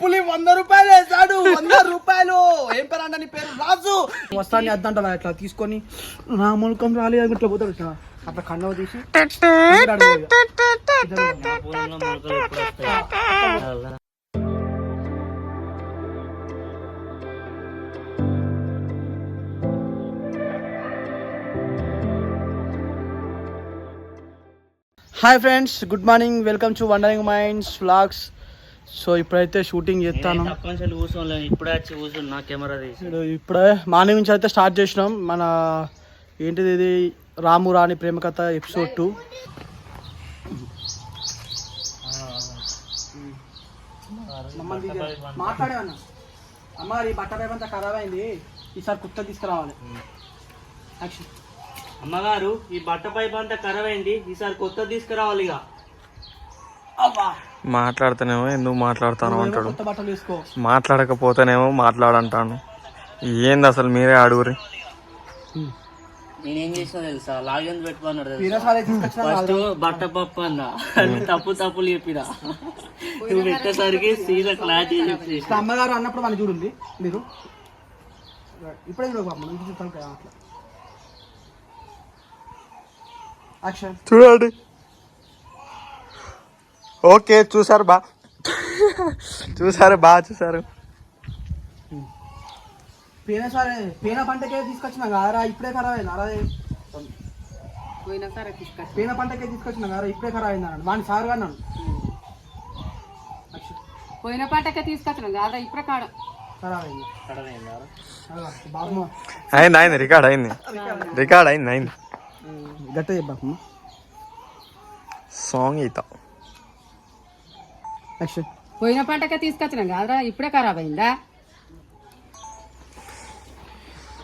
పులి వంద రూపాయలు వేసాడు వంద రూపాయలు. ఏం పేరు అంట నీ పేరు? రాజు. వస్తాను అద్దంట ఇట్లా తీసుకొని. నా ములకం రాలేదు ఇట్లా పోతాడు ఇట్లా. అట్లా కండవ తీసి. Hi friends good morning welcome to wondering minds vlogs so ఇప్పుడైతే షూటింగ్ చేస్తాను. ఇప్పుడే కూర్చున్నా కెమెరా ఇప్పుడు మార్నింగ్ నుంచి అయితే స్టార్ట్ చేసినాం. మన ఏంటిది ఇది? రాము రాణి ప్రేమ కథ ఎపిసోడ్ టూ మాట్లాడేవన్నా అమ్మ ఈ బట్ట పేపర్ అంతా ఖరాబ్ అయింది. ఈసారి కుత్త తీసుకురావాలి. యాక్షన్ అమ్మగారు ఈ బట్ట పైప్ అంతా ఖరాబ్ అయింది ఈసారి కొత్త తీసుకురావాలి ఇక. అబ్బా. మాట్లాడితేనేమో ఎందుకు మాట్లాడతాను అంటాడు. కొత్త బట్టలు వేసుకో. మాట్లాడకపోతేనేమో మాట్లాడంటాను. ఏంది అసలు మీరే అడుగురి నేనేం చేసినా తెలుసా? లాగిన్ పెట్టుకున్నాడు ఫస్ట్ బట్ట పప్పు అన్న. తప్పు తప్పులు చెప్పిన నువ్వు పెట్టేసరికి సీదా క్లారిటీ చెప్పి అమ్మగారు అన్నప్పుడు వాళ్ళు చూడండి మీరు. ఇప్పుడే చూడకు అమ్మ అట్లా యాక్షన్ చూడండి. ఓకే చూసారు బా. చూసారు బాగా చూసారు. పేన సరే పేన పంటకే తీసుకొచ్చిన కారా ఇప్పుడే ఖరాబ్ అయింది అరా పేన పంటకే తీసుకొచ్చిన కారా ఇప్పుడే ఖరాబ్ అయింది అన్నాడు. వాడిని సార్ అన్నాను యాక్షన్ పోయిన పాటకే తీసుకొచ్చినాం కాదా ఇప్పుడే కాడ. ఖరాబ్ అయింది అలా, బాబమ్మ అయింది అయింది రికార్డ్ అయింది. రికార్డ్ అయింది అయింది. గట్ట చెప్పమ్మా సాంగ్ అవుతా యాక్షన్ పోయిన పంటకే తీసుకొచ్చినాం కాదా ఇప్పుడే ఖరాబ్ అయిందా?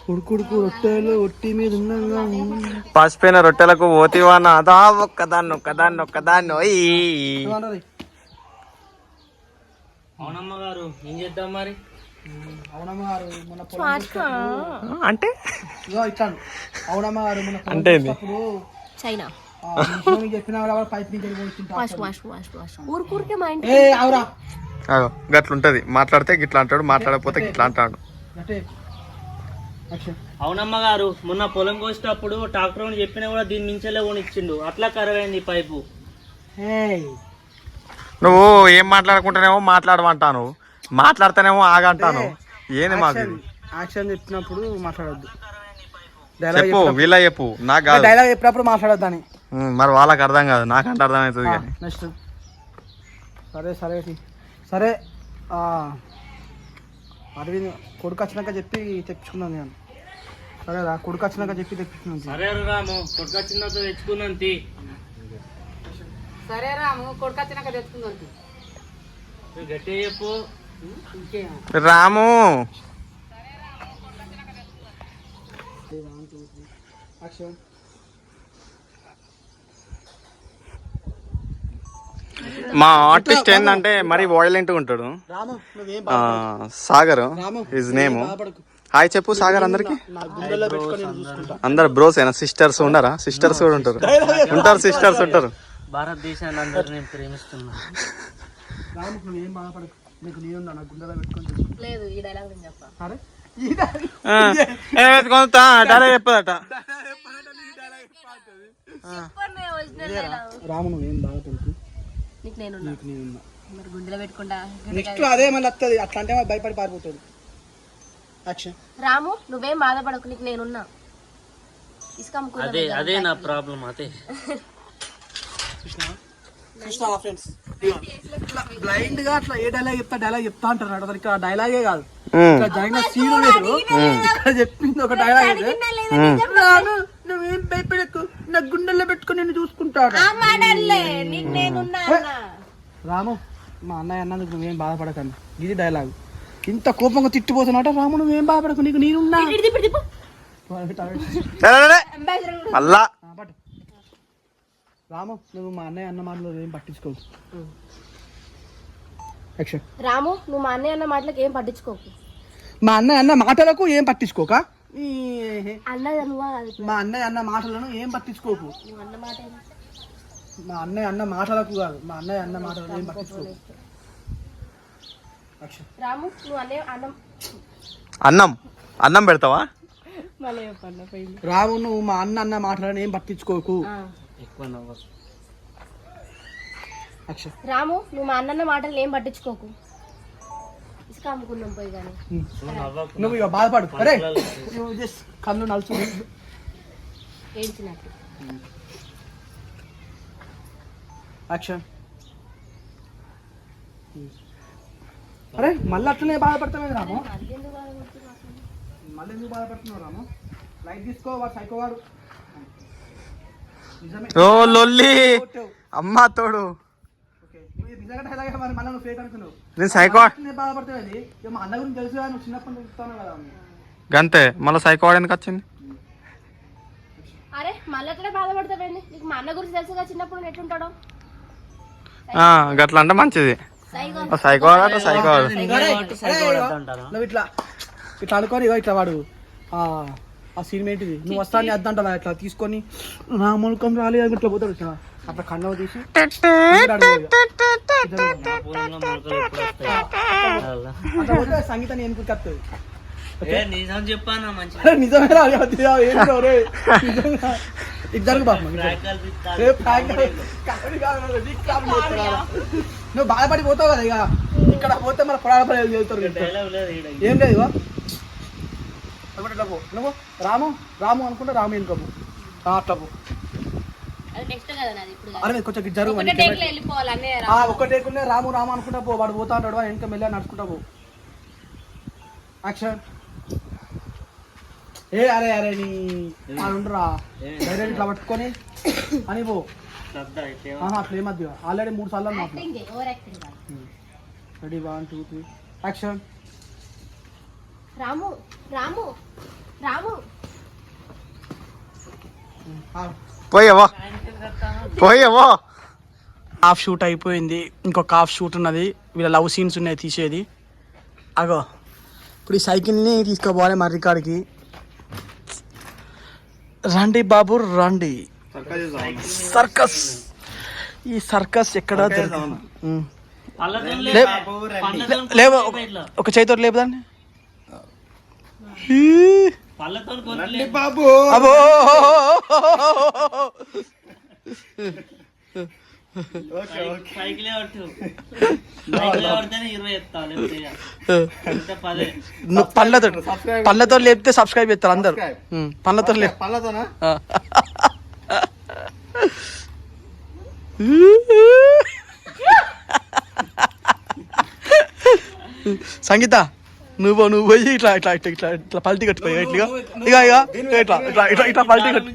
ఉడుకుడుకు రొట్టెలు ఒట్టి మీద ఉన్నంగా పసిపోయిన రొట్టెలకు పోతివా నాదా ఒక్కదాన్ని ఒక్కదాన్ని ఒక్కదాన్ని ఓయ్. ఏమన్నది? అవునమ్మగారు ఏం చేద్దాం మరి? అవునమ్మ గారు అంటే? అవునమ్మ గారు అంటే చైనా. గట్లుంటది. మాట్లాడితే గిట్లా అంటాడు మాట్లాడకపోతే గిట్లా అంటాడు. గట్టే. యాక్షన్ అవునమ్మగారు మొన్న పొలం కోసేటప్పుడు ట్రాక్టర్ అని చెప్పినా కూడా దీని మించలే ఇచ్చిండు అట్లా ఖరాబ్ అయింది పైపు. ఏయ్. నువ్వు ఏం మాట్లాడుకుంటానేమో మాట్లాడమంటాను. మాట్లాడితేనేమో ఆగంటాను ఏంది మాకు ఇది? యాక్షన్ చెప్పినప్పుడు మాట్లాడొద్దు. డైలాగ్ చెప్పు వీళ్ళ చెప్పు నాకు కాదు. డైలాగ్ చెప్పినప్పుడు మాట్లాడొద్దు అని ఉమ్, మరి వాళ్ళకి అర్థం కాదు నాకంటే అర్థం అవుతుంది కానీ. నెక్స్ట్ సరే సరే సి. సరే ఆ, అరవింద్ కొడుకు వచ్చినాక చెప్పి తెప్పించుకున్నాను నేను. సరే రా కొడుకు వచ్చినాక చెప్పి తెప్పించుకున్నాను సరే రాము కొట్టుకొచ్చిందో తెచ్చుకున్నాను తీ సరే రాము కొడుకొచ్చినాక తెచ్చుకుందాం తీ. నువ్వు గట్టిగా చెప్పు. రాము. మా ఆర్టిస్ట్ ఏంటంటే మరీ వైలెంట్ ఉంటాడు. రాము నువ్వేం ఆ, Sagar Ramu his name hi చెప్పు సాగర్ అందరికి. అందరు బ్రోస్ అయినా సిస్టర్స్ ఉండరా సిస్టర్స్ కూడా ఉంటారు. ఉంటారు సిస్టర్స్ ఉంటారు. భారతదేశాన్ని అందరూ నేను ప్రేమిస్తున్నా నీకు గుండెలో పెట్టుకొని లేదు ఈ డైలాగ్ నేను చెప్పా. సరే ఈ dialogue- చెప్పదట. రాము నువ్వేం బాధపడకు నీకు నేను నీకు నేనున్నా మరి గుండెలో పెట్టుకుంటా నెక్స్ట్ అదే మళ్ళీ వస్తుంది అట్లా అంటే వాడు భయపడి పారిపోతాడు. యాక్షన్ రాము నువ్వేం బాధపడకు నీకు నేనున్నా ఇసుక అదే అదే నా ప్రాబ్లం అదే. ఫ్రెండ్స్ బ్లైండ్గా అట్లా ఏ డైలాగ్ చెప్తా డైలాగ్ చెప్తా అంటున్నాడు. అతనికి ఆ డైలాగే కాదు. ఇక్కడ జరిగిన సీన్ వేరు ఇక్కడ చెప్పింది ఒక డైలాగ్ అయితే రాను నువ్వేం భయపడకు. నా గుండెల్లో పెట్టుకొని నేను నేనున్నా రాము మా అన్నయ్య అన్నందుకు నువ్వేం బాధపడకండి. ఇది డైలాగ్ ఇంత కోపంగా తిట్టిపోతున్నట రాము నువ్వేం బాధపడకు నీకు నేనున్నా. మళ్ళా. రాము నువ్వు మా అన్నయ్య అన్న మాటలు ఏం పట్టించుకోవు యాక్షన్ రాము నువ్వు మా అన్నయ్య అన్న మాటలకు ఏం పట్టించుకోకు. మా అన్నయ్య అన్న మాటలకు ఏం పట్టించుకోక? ఈ నువ్వా కాదు మా అన్నయ్య అన్న మాటలను ఏం పట్టించుకోకు? నువ్వు అన్న మాట? మా అన్నయ్య అన్న మాటలకు కాదు మా అన్నయ్య అన్న మాటలను ఏం పట్టించుకోకు? అక్షయ్ రాము నువ్వు అన్నే అన్నం. అన్నం. అన్నం పెడతావా? మళ్ళీ చెప్పండి పోయింది. రాము నువ్వు మా అన్న అన్న మాటలను ఏం పట్టించుకోకు? రాము నువ్వు మా అన్నన్న మాటలు ఏం పట్టించుకోకు. ఇసుక అమ్ముకున్నాం పోయి కానీ. నువ్వు నవ్వకు. నువ్వు ఇక బాధపడు. అరే నువ్వు just కళ్ళు నలుచు. ఏడ్చినట్టు యాక్షన్ అరే మళ్ళీ అట్లనే బాధపడతామేది రాము? మళ్ళీ ఎందుకు బాధపడుతున్నావు రాము? లైట్ తీసుకో వాడు సైకో వాడు. ఓ లొల్లి. అమ్మ తోడు. గంతే. మళ్ళీ సైకో ఎందుకు వచ్చింది? అరే మళ్ళీ గట్ల అంటే మంచిది. సైకో సైకో ఇట్లా ఇట్లా అనుకోని ఇట్లా వాడు. ఆ సినిమా ఏంటిది? నువ్వు వస్తానే అద్దంటావా అట్లా తీసుకొని నా ములకం రాలేదు ఇట్లా పోతాడు అట్లా కన్నవ తీసి సంగీతాన్ని ఎందుకు కత్తది? ఇద్దరు నువ్వు బాధపడిపోతావు కదా ఇక. ఇక్కడ పోతే మన ప్రాణపడేది చెప్తారు ఏం లేదు ఒకటి ఇట్లా పో నువ్వు? రాము? రాము అనుకుంటే రాము వెనుక పో అట్లా పో అది నెక్స్ట్ కదా నాది ఇప్పుడు కాదు. అరే కొంచెం జరుగు రాము. రాము అనుకుంటా పో. వాడు పోతా అంటాడు వాడు వెనక మెల్లగా నడుచుకుంటా పో. యాక్షన్ ఏ అరే అరే నీ ఉండరా. డైరెక్ట్ ఇట్లా పట్టుకొని అని పో. అట్లా ఏమద్దు ఆల్రెడీ మూడు సార్లు ready one two three action Ramu Ramu Ramu. పోయావో? పోయావో? హాఫ్ షూట్ అయిపోయింది. ఇంకొక హాఫ్ షూట్ ఉన్నది. వీళ్ళ లవ్ సీన్స్ ఉన్నాయి తీసేది. అగో. ఇప్పుడు ఈ సైకిల్ని తీసుకుపోవాలి మర్రికాడికి రండి బాబు రండి. సర్కస్ ఈ సర్కస్ ఎక్కడ లేవు. ఒక చేతితో లేపుదాన్ని. పదే? నువ్వు పళ్ళతో పళ్ళతో లేపితే సబ్స్క్రైబ్ చేస్తారు అందరు. పళ్ళతో లేపు. పళ్ళతోనా. సంగీత. నువ్వు నువ్వు పోయి ఇట్లా ఇట్లా ఇట్లా ఇట్లా ఇట్లా పల్టీ కట్టుకోయి ఇట్లా ఇక ఇక ఇట్లా ఇట్లా ఇట్లా ఇట్లా పల్టీ కట్టు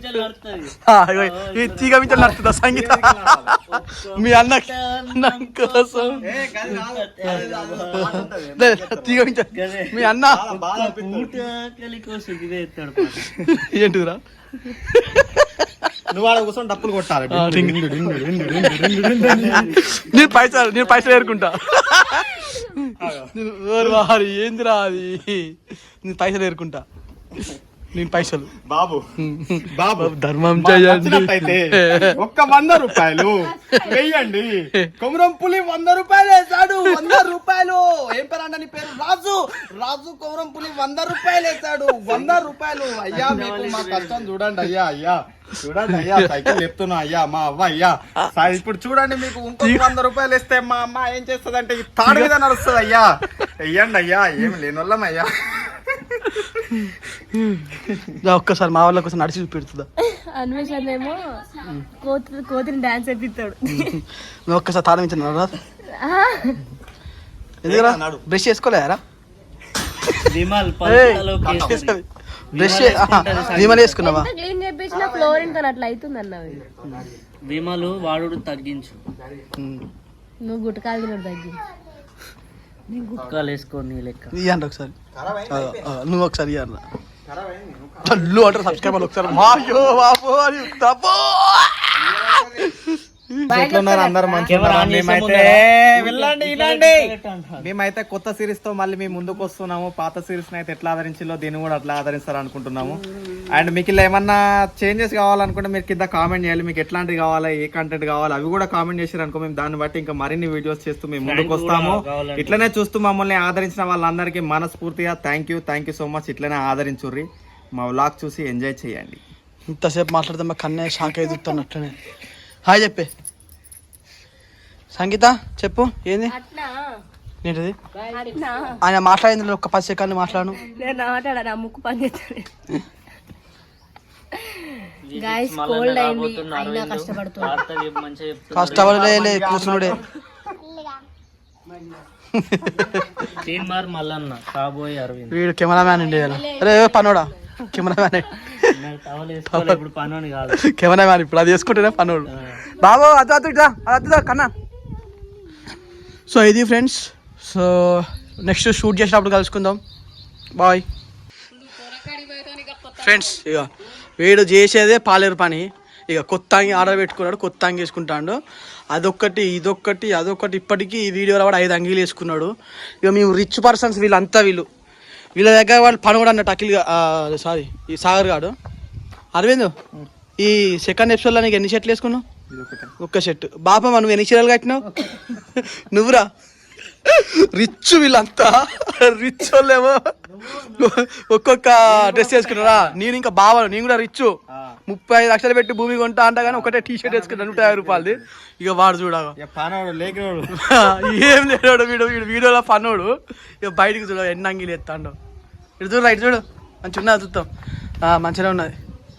ఈ తీగ మీద నడుతుందా సంగీత? మీ అన్న అన్న కోసం తీగ మీద మీ అన్న. ఏంటిదిరా? నువ్వు ఆడ కూర్చొని డప్పులు కొట్టాలి నేను పైసలు నేను పైసలు ఏరుకుంటా ఏందిరా అది నేను పైసలు ఏరుకుంటా నేను పైసలు. బాబు. బాబు. ధర్మం చేయండి. ఒక్క వంద రూపాయలు వెయ్యండి. కొమరం పులి వంద రూపాయలు వేసాడు వంద రూపాయలు. ఏం పేరు అన్న నీ పేరు? రాజు. రాజు కొమరం పులి వంద రూపాయలు వేసాడు వంద రూపాయలు. అయ్యా మీకు మా కష్టం చూడండి అయ్యా అయ్యా. చూడండి అయ్యా సైకిల్ చెప్తున్నా అయ్యా మా అవ్వ అయ్యా. ఇప్పుడు చూడండి మీకు ఇంకొక వంద రూపాయలు ఇస్తే మా అమ్మ ఏం చేస్తుందంటే ఈ తాడు మీద నడుస్తుంది అయ్యా వెయ్యండి అయ్యా ఏం లేనోళ్ళం అయ్యా. రా, ఒక్కసారి మా వాళ్ళ కోసం నడిచి చూపెడుతుందా? అన్వేషణ ఏమో కోతి కోతిని డాన్స్ ఎప్పిస్తాడు నువ్వు ఒక్కసారి తాళం ఇచ్చిన రా ఎందుకురా? బ్రష్ చేసుకోలేరా. బ్రష్ విమల్ వేసుకున్నావా క్లీన్ చేపించిన అట్లా అవుతుంది అన్నవి విమలు వాడుడు తగ్గించు. నువ్వు గుట్టకాలు తినడు నేను గుట్కాలు వేసుకోని లెక్క. ఇవ్వండి ఒకసారి. నువ్వు ఒకసారి ఇవ్వండి అల్లు అంటారు సబ్స్క్రైబర్లు ఒకసారి. మాయో బాబో అని ఎట్లున్నారు అందరు మేమైతే? వెళ్ళండి వినండి మేమైతే కొత్త సిరీస్తో మళ్ళీ మేము ముందుకు వస్తున్నాము. పాత సిరీస్ అయితే ఎట్లా ఆదరించిందో దీన్ని కూడా అట్లా ఆదరిస్తారు అనుకుంటున్నాము. అండ్ మీకు ఇలా ఏమన్నా చేంజెస్ కావాలనుకుంటే మీరు కింద కామెంట్ చేయాలి. మీకు ఎట్లాంటివి కావాలా ఏ కంటెంట్ కావాలి అవి కూడా కామెంట్ చేశారు అనుకో మేము దాన్ని బట్టి ఇంకా మరిన్ని వీడియోస్ చేస్తూ మేము ముందుకు వస్తాము. ఇట్లనే చూస్తూ మమ్మల్ని ఆదరించిన వాళ్ళందరికీ మనస్ఫూర్తిగా thank you thank you so much ఇట్లనే ఆదరించుర్రి. మా వ్లాగ్ చూసి ఎంజాయ్ చేయండి. ఇంతసేపు మాట్లాడితే మా కన్నే షాక్ అవుతున్నట్లనే హాయ్ చెప్పే. సంగీత చెప్పు ఏంది? అట్లా ఏంటిది? ఆయన మాట్లాడింది ఒక పది సెకండ్లు మాట్లాడు. నేను మాట్లాడా నా ముక్కు పని చేస్తాను గాయస్ కోల్డ్ అయింది అయినా కష్టపడుతున్నా మంచిగా చెప్తున్నా కష్టపడలే తీన్ మార్ మల్లన్న కాబోయే అరవింద్. వీడు కెమెరామ్యాన్ అండి. అరే పనోడా? కెమెరామ్యాన్. నాకు టవల్ వేసుకోవాలి ఇప్పుడు పని కాదు. కెమెరామ్యాన్ ఇప్పుడు అది వేసుకుంటేనే పనోడు. బాబు అదు ఇట్లా అది అద్దు కన్నా. సో ఇది ఫ్రెండ్స్. సో నెక్స్ట్ షూట్ చేసినప్పుడు కలుసుకుందాం. బాయ్. ఫ్రెండ్స్ ఇక వీడు చేసేదే పాలేరు పని. ఇక కొత్త అంగి ఆర్డర్ పెట్టుకున్నాడు కొత్త అంగి వేసుకుంటాడు. అదొక్కటి ఇదొక్కటి అదొక్కటి. ఇప్పటికీ ఈ వీడియోలో కూడా ఐదు అంగీలు వేసుకున్నాడు. ఇక మేము రిచ్ పర్సన్స్ వీళ్ళంతా వీళ్ళు. వీళ్ళ దగ్గర వాళ్ళు పని కూడా అన్నట్టు అఖిల్ సారీ ఈ సాగర్ గాడు. అరవింద్ ఈ సెకండ్ ఎపిసోడ్లో నీకు ఎన్ని షర్ట్లు వేసుకున్నావు? ఒక్క షర్ట్. బాపమ్మ నువ్వు ఎన్ని చీరలు కట్టినావు? నువ్వురా. రిచ్ వీళ్ళంతా. రిచ్ వాళ్ళేమో. ఒక్కొక్క డ్రెస్ వేసుకున్నారా నేను ఇంకా బావ నేను కూడా రిచ్. ముప్పై ఐదు లక్షలు పెట్టి భూమి కొంటా అంట కానీ ఒకటే టీ షర్ట్ వేసుకున్నా నూట యాభై రూపాయలది. ఇక వాడు చూడగా ఏం లేడు వీడు వీడు వీడియోలో పన్నోడు ఇక బయటికి చూడ ఎన్ని అంగిలు ఎత్తాడు. ఇటు చూడు ఇటు చూడు. మంచిగా ఉన్నది ఆ, మంచిగా ఉన్నది.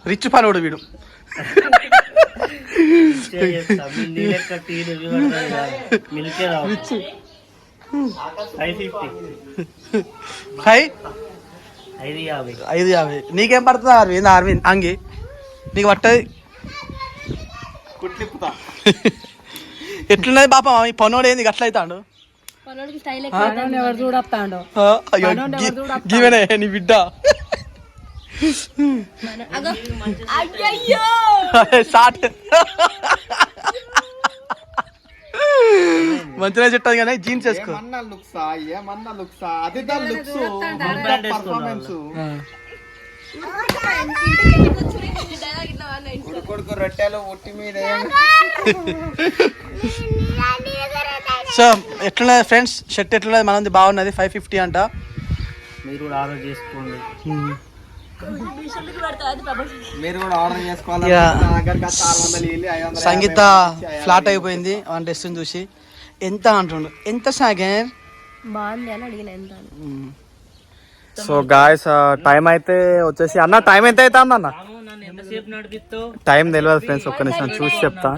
రిచ్ పనోడు వీడు. ఐదు యాభై నీకేం పడుతుంది అరవింద్ అరవింద్ అంగి నీకు పట్టది? కుట్లిప్పుతా. ఎట్లున్నది పాపం? ఈ పనోడు ఏంది? గీవెనే నీ బిడ్డ. షార్ట్ మంచిగా చెట్టది కానీ జీన్స్ వేసుకో. ఏమన్నా లుక్సా? ఏమన్నా లుక్సా? అది దా లుక్స్. పర్ఫార్మెన్స్ కొడుకు రొట్టెలు ఒట్టి మీద సో ఎట్లున్నది ఫ్రెండ్స్? షర్ట్ ఎట్లున్నది? మనది బాగున్నది. ఫైవ్ ఫిఫ్టీ అంట. మీరు కూడా ఆర్డర్ చేసుకోండి. మీరు కూడా ఆర్డర్ చేసుకోవాలి సంగీత ఫ్లాట్ అయిపోయింది మన డ్రెస్ చూసి. ఎంత అంటుండు? ఎంత సాగర్? బాగుంది అని అడిగిన ఎంత అని. సో గాయస్ టైం అయితే వచ్చేసి అన్న టైం ఎంత అవుతుంది అన్న? టైం తెలియదు ఫ్రెండ్స్ ఒక్క నిమిషం చూసి చెప్తా.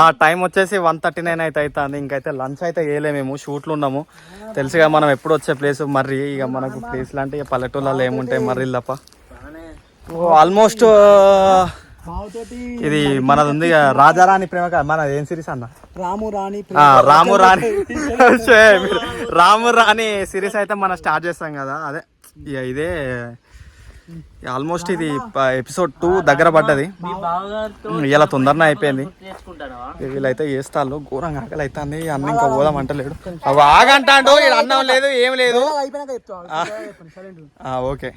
ఆ టైం వచ్చేసి వన్ థర్టీ నైన్ అయితే అవుతుంది ఇంకైతే లంచ్ అయితే వేయలే మేము షూట్లు ఉన్నాము. తెలుసుగా మనం ఎప్పుడు వచ్చే ప్లేస్ మర్రి ఇక మనకు ప్లేస్ లాంటి పల్లెటూళ్ళలో ఏముంటాయి మర్రి తప్ప. ఆల్మోస్ట్ ఇది మనది ఉంది ఇక రాజారాణి ప్రేమ కాదు మనది ఏం సిరీస్ అన్న? రాము రాణి ఆ, రాము రాణి. రాము రాణి సిరీస్ అయితే మనం స్టార్ట్ చేస్తాం కదా అదే. ఇక ఇదే ఆల్మోస్ట్ ఇది ఎపిసోడ్ టూ దగ్గర పడ్డది. ఇలా తొందరనే అయిపోయింది. వీళ్ళైతే చేస్తాళ్ళు ఘోరంగా ఆకలి అవుతుంది అన్న ఇంకా పోదాం అంటలేడు. అవి ఆగంటాడు. అన్నం లేదు ఏం లేదు. ఓకే.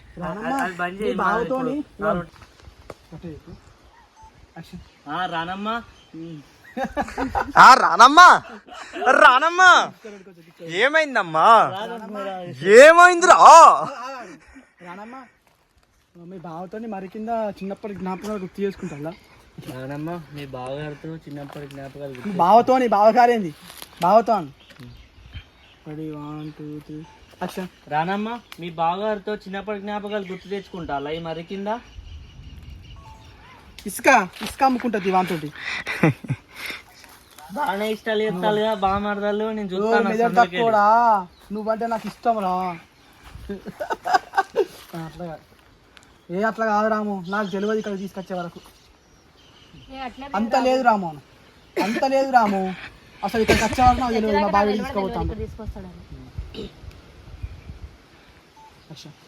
రానమ్మా. ఆ రానమ్మా. రానమ్మా. ఏమైందమ్మా? ఏమైందిరా? రానమ్మా. మీ బావతో మరి కింద చిన్నప్పటి జ్ఞాపకాలు గుర్తు చేసుకుంటా రానమ్మా మీ బావగారితో చిన్నప్పటి జ్ఞాపకాలు. బావతో నీ బావగారేంది? బావతో రెడీ వన్ టూ త్రీ అచ్చా. రానమ్మా మీ బావగారితో చిన్నప్పటి జ్ఞాపకాలు గుర్తు తెచ్చుకుంటా అలా మరి కింద? ఇసుక ఇసుక అమ్ముకుంటుంది వాంతోటి. బాగానే ఇష్టాలు చెప్తాలుగా బాగా మారదాలు నేను చూస్తాను నువ్వంటే నాకు ఇష్టం రా అట్లా. ఏ అట్లా కాదు రాము. నాకు తెలియదు ఇక్కడ తీసుకొచ్చే వరకు. ఏ అట్లా అంత లేదు రాము. అంత లేదు రాము. అసలు ఇక్కడికి వచ్చే వరకు నాకు తెలియదు. మా బావి తీసుకుపోతాను.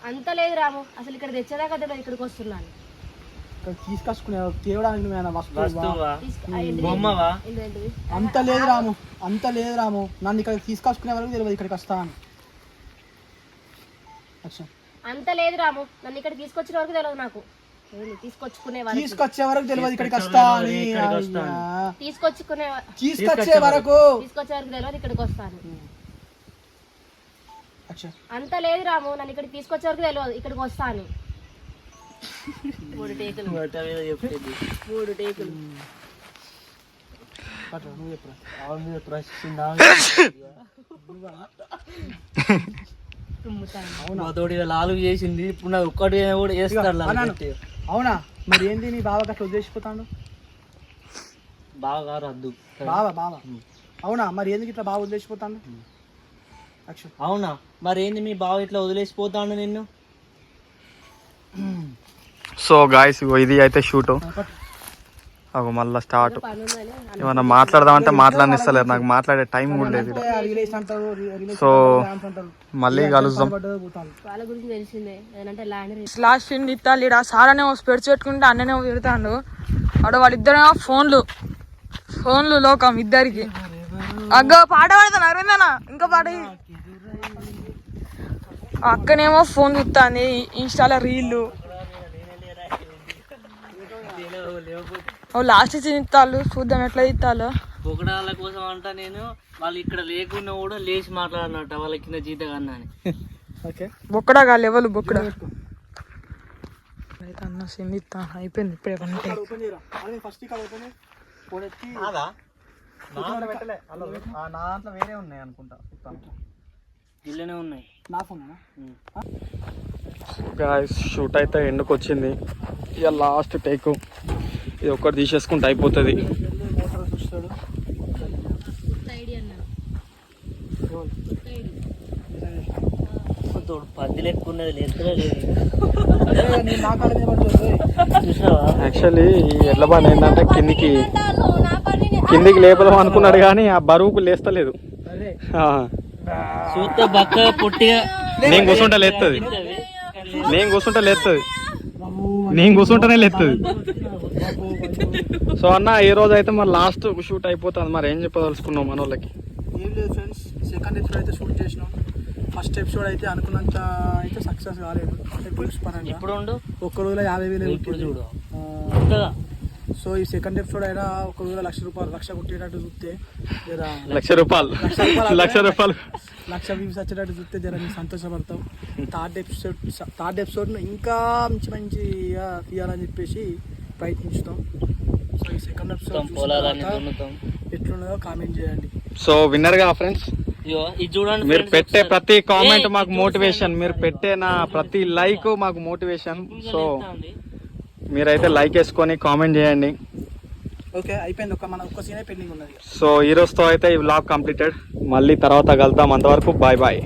అంత లేదు రాము. అసలు ఇక్కడ తెచ్చేదాకా తెలియదు ఇక్కడికి వస్తున్నాను. ఇక్కడ తీసుకొచ్చుకునే తేవడానికి వస్తువు? అంత లేదు రాము. అంత లేదు రాము. నన్ను ఇక్కడ తీసుకొచ్చుకునే వరకు తెలియదు ఇక్కడికి వస్తా అని అచ్చా. అంత లేదు రాము నన్ను ఇక్కడ తీసుకొచ్చిన వరకు తెలియదు నాకు. తీసుకొచ్చుకునే వరకు తీసుకొచ్చే వరకు తెలియదు ఇక్కడికి వస్తా అని. ఇక్కడికి వస్తా అని. అయ్యా. తీసుకొచ్చుకునే తీసుకొచ్చే వరకు. తీసుకొచ్చే వరకు తెలియదు ఇక్కడికి వస్తాను అచ్చా. అంత లేదు రాము నన్ను ఇక్కడ తీసుకొచ్చే వరకు తెలియదు ఇక్కడికి వస్తాను మూడు టేకులు. మూడు టేకులు. నువ్వు చెప్పురా ప్రశ్న మా తోటి లాలు చేసింది. ఇప్పుడు నాకు ఒక్కటి కూడా. పెట్టి. అవునా? మరి ఏంది నీ బావ అట్లా వదిలేసిపోతాడు బాగా రద్దు బావ బావ. అవునా? మరి ఎందుకు ఇట్లా బావ వదిలేసిపోతాడు అవునా? మరి ఏంది మీ బావ ఇట్లా వదిలేసిపోతాడు నిన్ను? సో గాయస్ ఇది అయితే షూట్. అగో మళ్ళా స్టార్ట్. ఏమన్నా మాట్లాడదామంటే మాట్లాడనిస్తలేరు. నాకు మాట్లాడే టైం కూడా లేదు సో మళ్ళీ కలుద్దాం. లాస్ట్ ఫిల్మ్ ఇస్తాను ఈడ సారనే స్పెడ్స్ పెట్టుకుంటే అన్ననే తిడతాడు. ఆడ వాళ్ళిద్దరేమో ఫోన్లు. ఫోన్లు లోకం ఇద్దరికి. అగ్గో పాట పాడతాను అరవిందనా ఇంకా పాట. అక్కనేమో ఫోన్ చూస్తాంది ఇన్స్టాలో రీళ్ళు లాస్ట్ సీన్ ఇస్తాళ్ళు చూద్దాం ఎట్లా ఇస్తాలో పొగడాల కోసం అంట నేను వాళ్ళు ఇక్కడ లేకున్నా కూడా లేచి మాట్లాడినట్ట వాళ్ళ కింద జీత కన్నా అని ఓకే. బొక్కడా కా లెవెల్ బొక్కడా? అయితే అన్న సీన్ ఇస్తాను అయిపోయింది ఇప్పుడే పంటే ఓపెన్ చేయరా? అదే ఫస్ట్ దాంట్లో వేరే ఉన్నాయి అనుకుంటా. ఇల్లనే ఉన్నాయి. నా ఫోన్ గాయస్ షూట్ అయితే ఎండుకు వచ్చింది? ఇక లాస్ట్ టేక్ ఇది ఒక్కటి తీసేసుకుంటే అయిపోతుంది. యాక్చువల్లీ ఈ ఎడ్ల బండి ఏంటంటే కిందికి కిందికి లేపదాం అనుకున్నాడు కానీ ఆ బరువుకు లేస్తలేదు. నేను కూర్చుంటే లేస్తుంది నేను కూర్చుంటే లేస్తుంది నేను కూర్చుంటేనే లేస్తుంది సో అన్న ఈ రోజు అయితే మరి లాస్ట్ షూట్ అయిపోతుంది. మరి ఏం చెప్పదలుచుకున్నాం మన వాళ్ళకి ఏం లేదు ఫ్రెండ్స్ సెకండ్ ఎపిసోడ్ అయితే షూట్ చేసినాం. ఫస్ట్ ఎపిసోడ్ అయితే అనుకున్నంత అయితే సక్సెస్ కాలేదు. ఇప్పుడు ఉండు. ఒక్క రోజులో యాభై వేలు ఇప్పుడు చూడు. సో ఈ సెకండ్ ఎపిసోడ్ అయినా ఒక రోజులో లక్ష రూపాయలు లక్ష కొట్టేటట్టు చూస్తే జర లక్ష రూపాయలు. లక్ష రూపాయలు లక్ష వ్యూస్ వచ్చేటట్టు చూస్తే జర మేము సంతోషపడతాం. థర్డ్ ఎపిసోడ్ థర్డ్ ఎపిసోడ్ను ఇంకా మంచి మంచిగా తీయాలని చెప్పేసి ప్రయత్నిస్తాం. సో ఈ సెకండ్ ఎపిసోడ్ ఎట్లున్నదో కామెంట్ చేయండి. సో విన్నర్గా ఫ్రెండ్స్ చూడండి మీరు పెట్టే. ప్రతి కామెంట్ మాకు మోటివేషన్. మీరు పెట్టే నా ప్రతి లైక్ మాకు మోటివేషన్ సో. మీరైతే లైక్ వేసుకొని కామెంట్ చేయండి. ఓకే అయిపోయింది. ఒక మన ఒక్క సీనే పెండింగ్ ఉన్నది. సో ఈ రోజుతో అయితే ఈ వ్లాగ్ కంప్లీటెడ్. మళ్ళీ తర్వాత కలుద్దాం. అంతవరకు బాయ్ బాయ్